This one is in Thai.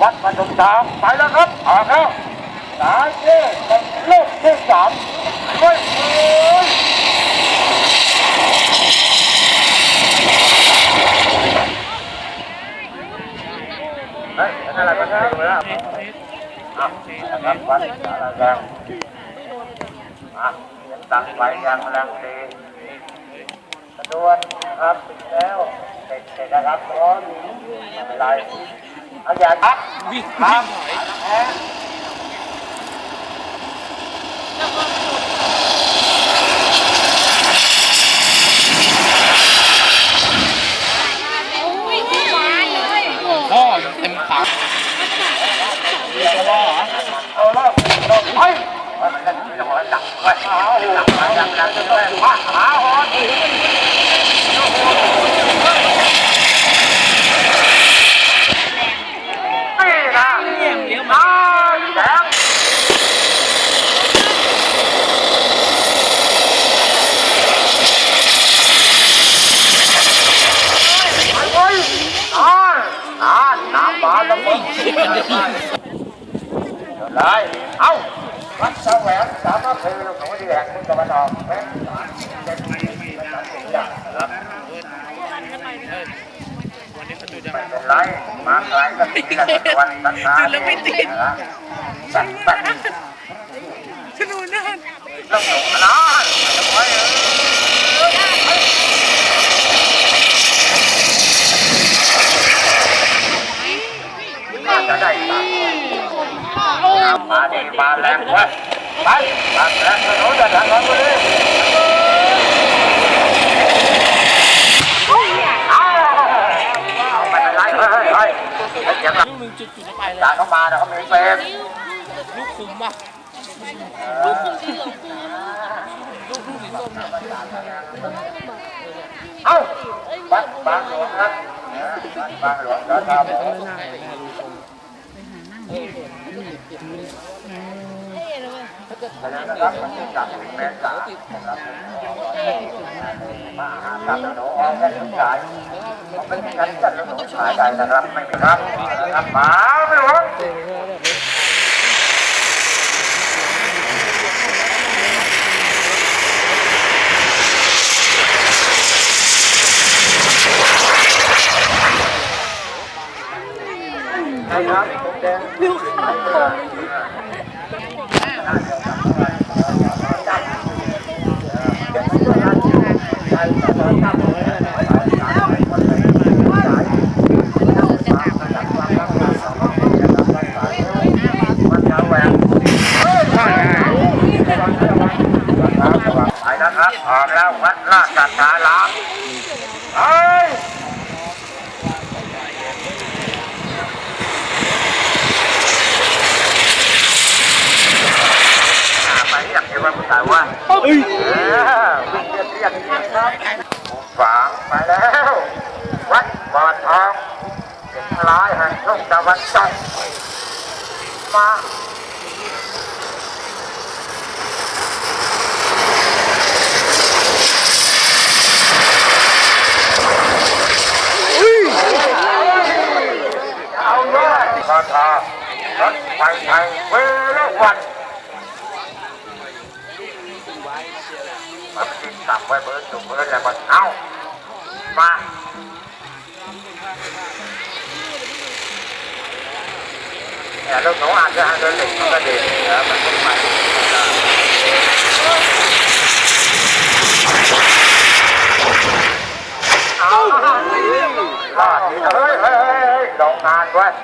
วัดประดมสามไปแล้วครับออกแล้วสายเชื่อเป็นเลูกที่สามเฮ้ยเฮ้ยเฮ้ยเป็นอะไรกันครับอะครับวัดสารแดงอะยังตั้งไฟยังแรงดี กระดวนครับปิดแล้วเสร็จเสร็จนะครับร้อนไม่เป็นไรเอาอย่างครับวิ่งครับพ่อเต็มปากเรียกว่า เอาละไปมันจะมีหัวจับไว้หาหัวจับจับจับจับมาหาหัวนี่นะเลี้ยวมาแสงไปไว้นานนานน้ำบาละมึง ได้เอาวัดแสวงสามารถคือหนูดีแห่งคุณตะวันออกแม่สารเจ็ดปีเป็นสันติอย่างนะครับไม่เป็นไรมาไกลก็ติดกันตะวันตันตาแล้วไม่ติดตัดตัดชนูนั่นต้องหนุนนะ มาดีมาแรงเว้ยไปตัดแรงถนนจะทางนั้นไปเลยเอาไม่เป็นไรเฮ้ยเฮ้ยเฮ้ยเดี๋ยว ลูกหนึ่งจุดจุดแล้วไปแล้ ตาว เข้ามาเดี๋ยวเขามีเฟรม ลูกคุมป่ะลูกคุมสีเหลืองลูกลูกสีส้มเนี่ย เอ้าบางบางหลวงครับบางหลวงก็ทำ นะครับมันจะจับแม่สามาหาตัดหนูออกกันทุกสายเป็นกันกันหนูขายได้นะครับไม่มีครับนะครับมาไม่หลวง ใช่ครับผมแดง นิ้วขาดไปนะครับออกแล้ววัดราชสาลามเฮ้ย ไปเรี ยกเทวบุตรว่าเอ้ยวิ่งเรียกเรียกนี่ครับฝังไปแล้ว วัดบ่อทองเป็นลายแห่งทุ่งตะวันตกมาเอาเลยบ่อทองรถไฟไทยเวลวัน มันกินกลับไว้เบิร์ดจุกเบิร์ดแล้วมันเอามาเนี่ยลูกหนูอาจจะให้เดินเหล็กมันก็ดีนะมันก็ไปเอารอดดีนะเฮ้ยเฮ้ยเฮ้ยลงงานไว้